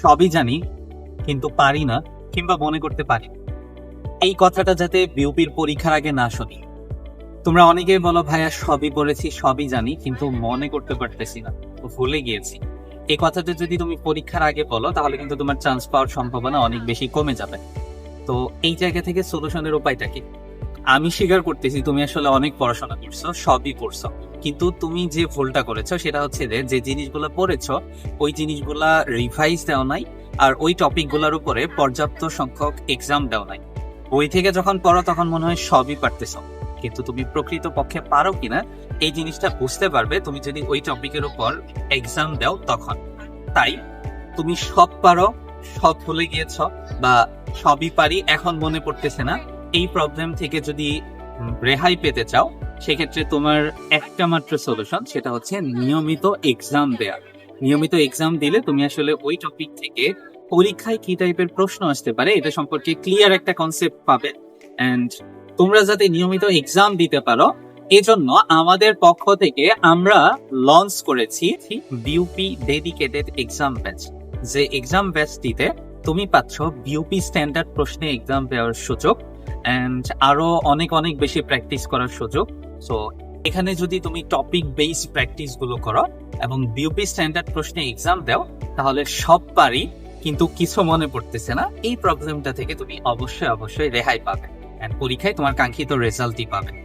সবই জানি, কিন্তু পারি না কিংবা মনে করতে পারি এই কথাটা যাতে বিউপির পরীক্ষার আগে না শুনি। তোমরা অনেকেই বলো, ভাইয়া, সবই পড়েছি সবই জানি, কিন্তু মনে করতে পারতেছি না, ভুলে গিয়েছি। এই কথাটা যদি তুমি পরীক্ষার আগে বলো, তাহলে কিন্তু তোমার চান্স পাওয়ার সম্ভাবনা অনেক বেশি কমে যাবে। তো এই জায়গা থেকে সলিউশনের উপায়টা কি? আমি স্বীকার করতেছি, তুমি আসলে অনেক পড়াশোনা করছ, সবই পড়ছো কিন্তু তুমি যে ভুলটা করেছ, সেটা হচ্ছে যে যে জিনিসগুলো পড়েছো, ওই জিনিসগুলা রিভাইজ দেওয়া নাই, আর ওই টপিকগুলার উপরে পর্যাপ্ত সংখ্যক এক্সাম দেওয়া নাই। বই থেকে যখন পড়ো, তখন মনে হয় সবই পারতেছ। কিন্তু তুমি প্রকৃত পক্ষে পারো কিনা, এই জিনিসটা বুঝতে পারবে, তুমি যদি ওই টপিকের উপর এক্সাম দাও তখন। তাই তুমি সব পারো, সব ভুলে গিয়েছ, বা সবই পারি, এখন মনে পড়তেছে না, এই প্রবলেম থেকে যদি রেহাই পেতে চাও সেক্ষেত্রে তোমার একটা মাত্র সলিউশন সেটা হচ্ছে নিয়মিত এক্সাম দেয়া। নিয়মিত এক্সাম দিলে তুমি আসলে ওই টপিক থেকে পরীক্ষায় কি টাইপের প্রশ্ন আসতে পারে, এটা সম্পর্কে ক্লিয়ার একটা কনসেপ্ট পাবে। এন্ড তোমরা যাতে নিয়মিত এক্সাম দিতে পারো, এজন্য আমাদের পক্ষ থেকে আমরা লঞ্চ করেছি বিউপি ডেডিকেটেড এক্সাম ব্যাচ যে এক্সাম ব্যাচটিতে তুমি পাচ্ছ বিউপি স্ট্যান্ডার্ড প্রশ্নে এক্সাম দেওয়ার সুযোগ। এন্ড আরও অনেক অনেক বেশি প্র্যাকটিস করার সুযোগ। সো এখানে যদি তুমি টপিক বেস প্র্যাকটিসগুলো করো এবং বিউপি স্ট্যান্ডার্ড প্রশ্নে এক্সাম দাও, তাহলে সব পারি কিন্তু কিছু মনে পড়তেছে না। এই প্রবলেমটা থেকে তুমি অবশ্যই অবশ্যই রেহাই পাবে। এন্ড পরীক্ষায় তোমার কাঙ্ক্ষিত রেজাল্টই পাবে।